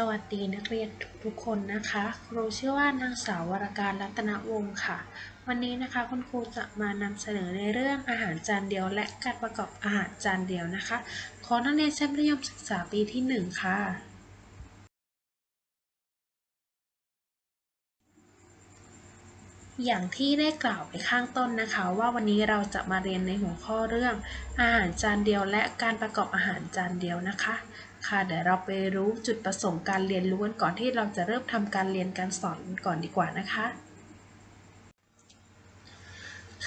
สวัสดีนักเรียนทุกๆคนนะคะ ครูชื่อว่านางสาววรการรัตนวงศ์ค่ะ วันนี้นะคะคุณครูจะมานำเสนอในเรื่องอาหารจานเดียว และการประกอบอาหารจานเดียวนะคะของนักเรียนชั้นมัธยมศึกษาปีที่ 1 ค่ะ อย่างที่ได้กล่าวไปข้างต้นนะคะ ว่าวันนี้เราจะมาเรียนในหัวข้อเรื่อง อาหารจานเดียว และการประกอบอาหารจานเดียวนะคะ ค่ะเดี๋ยวเราไปรู้จุดประสงค์การเรียนรู้กันก่อนที่เราจะเริ่มทำการเรียนการสอนก่อนดีกว่านะคะ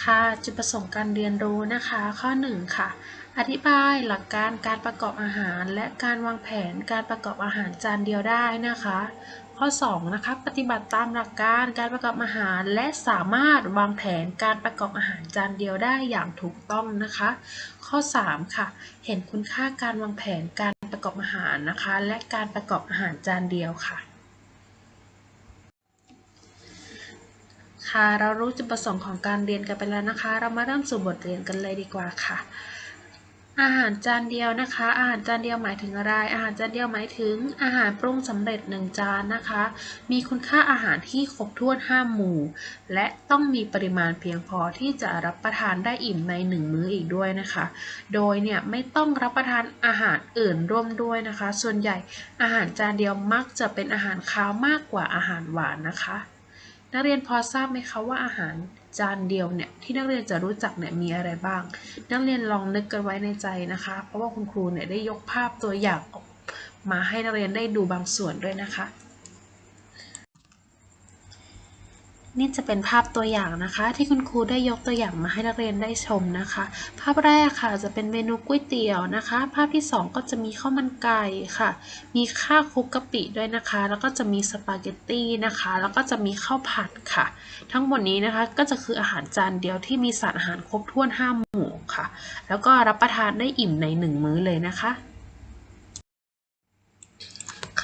ค่ะจุดประสงค์การเรียนรู้นะคะ ข้อ 1 ค่ะ อธิบายหลักการการประกอบอาหาร และการวางแผนการประกอบอาหารจานเดียวได้นะคะ ข้อ 2 นะคะ ปฏิบัติตามหลักการการประกอบอาหาร และสามารถวางแผนการประกอบอาหารจานเดียวได้อย่างถูกต้องนะคะ ข้อ 3 ค่ะ เห็นคุณค่าการวางแผนการ ประกอบอาหารนะคะ และการประกอบอาหารจานเดียวค่ะ ค่ะ เรารู้จุดประสงค์ของการเรียนกันไปแล้วนะคะ เรามาเริ่มสู่บทเรียนกันเลยดีกว่าค่ะ อาหารจานเดียวนะคะ อาหารจานเดียวหมายถึงอะไร อาหารจานเดียวหมายถึง อาหารปรุงสำเร็จหนึ่งจานนะคะ มีคุณค่าอาหารที่ครบถ้วนห้าหมู่ และต้องมีปริมาณเพียงพอที่จะรับประทานได้อิ่มในหนึ่งมื้ออีกด้วยนะคะ โดยเนี่ยไม่ต้องรับประทานอาหารอื่นร่วมด้วยนะคะ ส่วนใหญ่อาหารจานเดียวมักจะเป็นอาหารคาวมากกว่าอาหารหวานนะคะ นักเรียนพอทราบไหมคะว่าอาหาร จานเดียวเนี่ยที่นักเรียนจะรู้จักเนี่ยมีอะไรบ้าง นักเรียนลองนึกกันไว้ในใจนะคะ เพราะว่าคุณครูเนี่ยได้ยกภาพตัวอย่างออกมาให้นักเรียนได้ดูบางส่วนด้วยนะคะ นี่จะเป็นภาพตัวอย่างนะคะ ที่คุณครูได้ยกตัวอย่างมาให้นักเรียนได้ชมนะคะ ภาพแรกค่ะจะเป็นเมนูก๋วยเตี๋ยวนะคะ ภาพที่ 2 ก็จะมีข้าวมันไก่ค่ะ มีข้าวคลุกกะปิด้วยนะคะ แล้วก็จะมีสปาเกตตี้นะคะ แล้วก็จะมีข้าวผัดค่ะ ทั้งหมดนี้นะคะก็จะคืออาหารจานเดียวที่มีสารอาหารครบถ้วน5หมู่ค่ะ แล้วก็รับประทานได้อิ่มใน 1 มื้อเลยนะคะ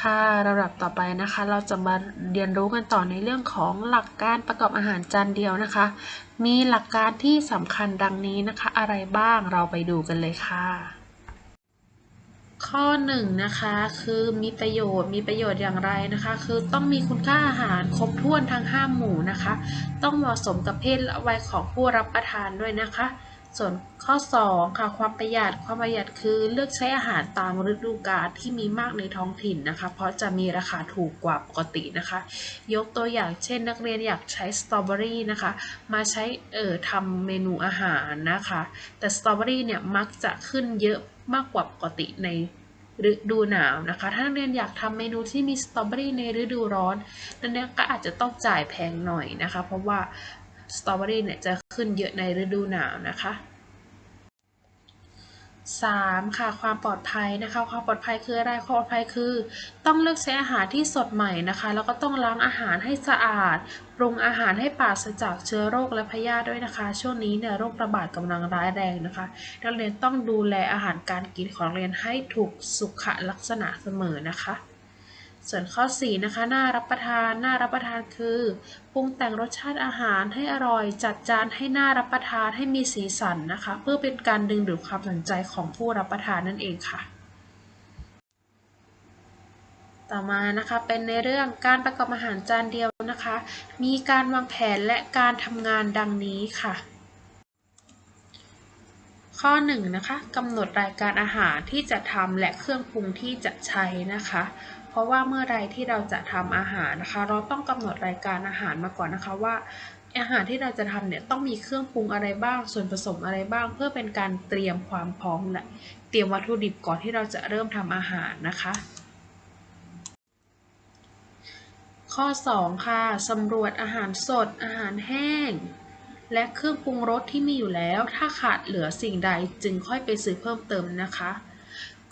ค่ะระดับต่อไปนะคะ เราจะมาเรียนรู้กันต่อในเรื่องของหลักการประกอบอาหารจานเดียวนะคะ มีหลักการที่สำคัญดังนี้นะคะ อะไรบ้างเราไปดูกันเลยค่ะ ข้อหนึ่งนะคะคือมีประโยชน์มีประโยชน์อย่างไรนะคะ คือต้องมีคุณค่าอาหารครบถ้วนทั้งห้าหมู่นะคะ ต้องเหมาะสมกับเพศและวัยของผู้รับประทานด้วยนะคะ ส่วนข้อ 2 ค่ะความประหยัดความประหยัดคือเลือกใช้อาหารตามฤดูกาลที่มีมากในท้องถิ่นนะคะ เพราะจะมีราคาถูกกว่าปกตินะคะ ยกตัวอย่างเช่น นักเรียนอยากใช้สตรอเบอรี่นะคะมาใช้เอ่อทำเมนูอาหารนะคะ แต่สตรอเบอรี่เนี่ยมักจะขึ้นเยอะมากกว่าปกติในฤดูหนาวนะคะ ถ้านักเรียนอยากทำเมนูที่มีสตรอเบอรี่ในฤดูร้อนนั่นเนี่ยก็อาจจะต้องจ่ายแพงหน่อยนะคะ เพราะว่าสตรอเบอรี่เนี่ยจะ ขึ้นเยอะในฤดูหนาวนะคะ 3. ค่ะ ความปลอดภัยนะคะ ความปลอดภัยคืออะไรความปลอดภัยคือ ต้องเลือกใช้อาหารที่สดใหม่นะคะ แล้วก็ต้องล้างอาหารให้สะอาด ปรุงอาหารให้ปราศจากเชื้อโรคและพยาธิด้วยนะคะ ช่วงนี้เนี่ยโรคระบาดกำลังร้ายแรงนะคะนักเรียนต้องดูแลอาหารการกินของเรียนให้ถูกสุขลักษณะเสมอนะคะ ส่วนข้อ4นะคะน่ารับประทานน่ารับประทานคือปรุงแต่งรสชาติอาหารให้อร่อย จัดจานให้น่ารับประทานให้มีสีสันนะคะ เพื่อเป็นการดึงดูดความสนใจของผู้รับประทานนั่นเองค่ะ ต่อมานะคะเป็นในเรื่องการประกอบอาหารจานเดียวนะคะ มีการวางแผนและการทำงานดังนี้ค่ะข้อ1นนะคะกำหนดรายการอาหารที่จะทำและเครื่องปรุงที่จะใช้นะคะ ราะว่าเมื่อไรที่เราจะทำอาหารนะคะ เราต้องกำหนดรายการอาหารมาก่อนนะคะว่าอาหารที่เราจะทำเนี่ยต้องมีเครื่องปรุงอะไรบ้าง ส่วนผสมอะไรบ้าง เพื่อเป็นการเตรียมความพร้อมและเตรียมวัตถุดิบก่อนที่เราจะเริ่มทำอาหารนะคะ ข้อ 2 ค่ะสำรวจอาหารสด อาหารแห้ง และเครื่องปรุงรสที่มีอยู่แล้ว ถ้าขาดเหลือสิ่งใดจึงค่อยไปซื้อเพิ่มเติมนะคะ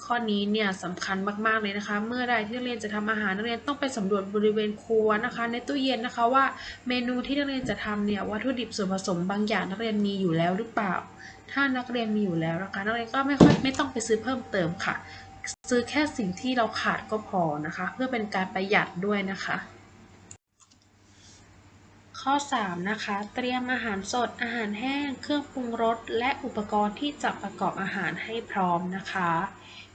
ข้อนี้เนี่ยสำคัญมากๆเลยนะคะ เมื่อใดที่นักเรียนจะทำอาหารนักเรียนต้องไปสำรวจบริเวณครัวนะคะ ในตู้เย็นนะคะว่าเมนูที่นักเรียนจะทำเนี่ยวัตถุดิบส่วนผสมบางอย่างนักเรียนมีอยู่แล้วหรือเปล่า ถ้านักเรียนมีอยู่แล้วนะคะ นักเรียนก็ไม่ค่อยไม่ต้องไปซื้อเพิ่มเติมค่ะ ซื้อแค่สิ่งที่เราขาดก็พอนะคะ เพื่อเป็นการประหยัดด้วยนะคะ ข้อ 3 นะคะ เตรียมอาหารสดอาหารแห้ง เครื่องปรุงรสและอุปกรณ์ที่จะประกอบอาหารให้พร้อมนะคะ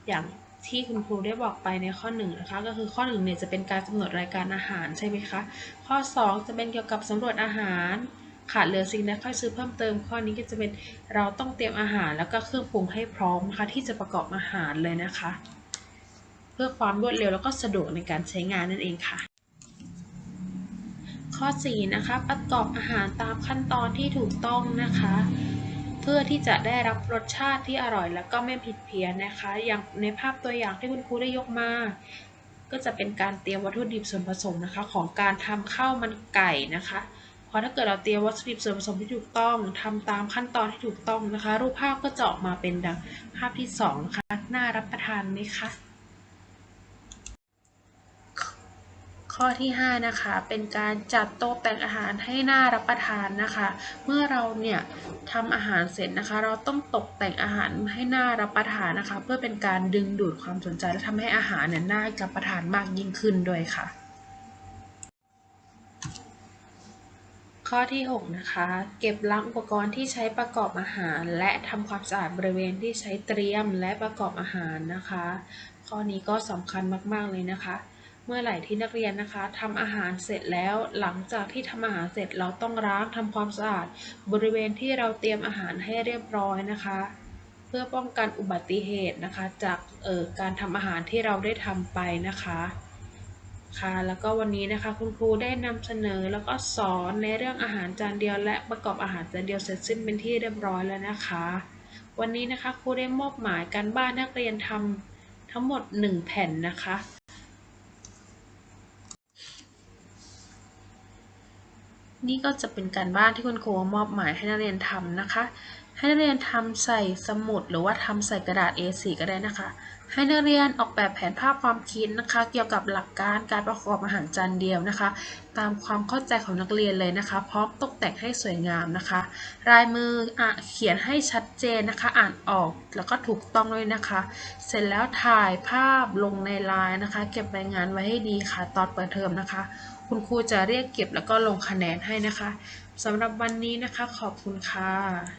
อย่างที่คุณครูได้บอกไปในข้อหนึ่งนะคะก็คือข้อหนึ่งเนี่ยจะเป็นการกำหนดรายการอาหารใช่ไหมคะข้อ 2 จะเป็นเกี่ยวกับสำรวจอาหารขาดเหลือสิ่งใดค่อยซื้อเพิ่มเติม ข้อนี้ก็จะเป็นเราต้องเตรียมอาหารแล้วก็เครื่องปรุงให้พร้อมนะคะที่จะประกอบอาหารเลยนะคะ เพื่อความรวดเร็วแล้วก็สะดวกในการใช้งานนั่นเองค่ะ ข้อ 4 นะคะประกอบอาหารตามขั้นตอนที่ถูกต้องนะคะ เพื่อที่จะได้รับรสชาติที่อร่อย แล้วก็ไม่ผิดเพี้ยนนะคะ อย่างในภาพตัวอย่างที่คุณครูได้ยกมา ก็จะเป็นการเตรียมวัตถุดิบส่วนผสมนะคะ ของการทำข้าวมันไก่นะคะเพราะถ้าเกิดเราเตรียมวัตถุดิบส่วนผสมที่ถูกต้องทำตามขั้นตอนที่ถูกต้องนะคะ รูปภาพก็จะออกมาเป็นดังภาพที่สองนะคะน่ารับประทานไหมคะ ข้อที่ 5 นะคะ เป็นการจัดโต๊ะแต่งอาหารให้น่ารับประทานนะคะ เมื่อเราเนี่ยทำอาหารเสร็จนะคะ เราต้องตกแต่งอาหารให้น่ารับประทานนะคะ เพื่อเป็นการดึงดูดความสนใจและทำให้อาหารเนี่ยน่ารับประทานมากยิ่งขึ้นด้วยค่ะ ข้อที่ 6 นะคะ เก็บล้างอุปกรณ์ที่ใช้ประกอบอาหาร และทำความสะอาดบริเวณที่ใช้เตรียมและประกอบอาหารนะคะ ข้อนี้ก็สำคัญมาก ๆ เลยนะคะ เมื่อไหร่ที่นักเรียนนะคะทำอาหารเสร็จแล้ว หลังจากที่ทำอาหารเสร็จเราต้องล้างทำความสะอาด บริเวณที่เราเตรียมอาหารให้เรียบร้อยนะคะ เพื่อป้องกันอุบัติเหตุนะคะ จากเอ่อการทำอาหารที่เราได้ทำไปนะคะค่ะแล้วก็วันนี้นะคะคุณครูได้นำเสนอแล้วก็สอนในเรื่องอาหารจานเดียว และประกอบอาหารจานเดียวเสร็จสิ้นเป็นที่เรียบร้อยแล้วนะคะ วันนี้นะคะครูได้มอบหมายการบ้านนักเรียนทำทั้งหมด 1 แผ่นนะคะ นี่ก็จะเป็นการบ้านที่คุณครูมอบหมายให้นักเรียนทำนะคะ ให้นักเรียนทำใส่สมุดหรือว่าทำใส่กระดาษ A4 ก็ได้นะคะ ให้นักเรียนออกแบบแผนภาพความคิดนะคะ เกี่ยวกับหลักการการประกอบอาหารจานเดียวนะคะ ตามความเข้าใจของนักเรียนเลยนะคะ พร้อมตกแต่งให้สวยงามนะคะ ลายมืออเขียนให้ชัดเจนนะคะ อ่านออกแล้วก็ถูกต้องด้วยนะคะ เสร็จแล้วถ่ายภาพลงในไลน์นะคะ เก็บรายงานไว้ให้ดีค่ะ ตอนเปิดเทอมนะคะ คุณครูจะเรียกเก็บแล้วก็ลงคะแนนให้นะคะสำหรับวันนี้นะคะ ขอบคุณค่ะ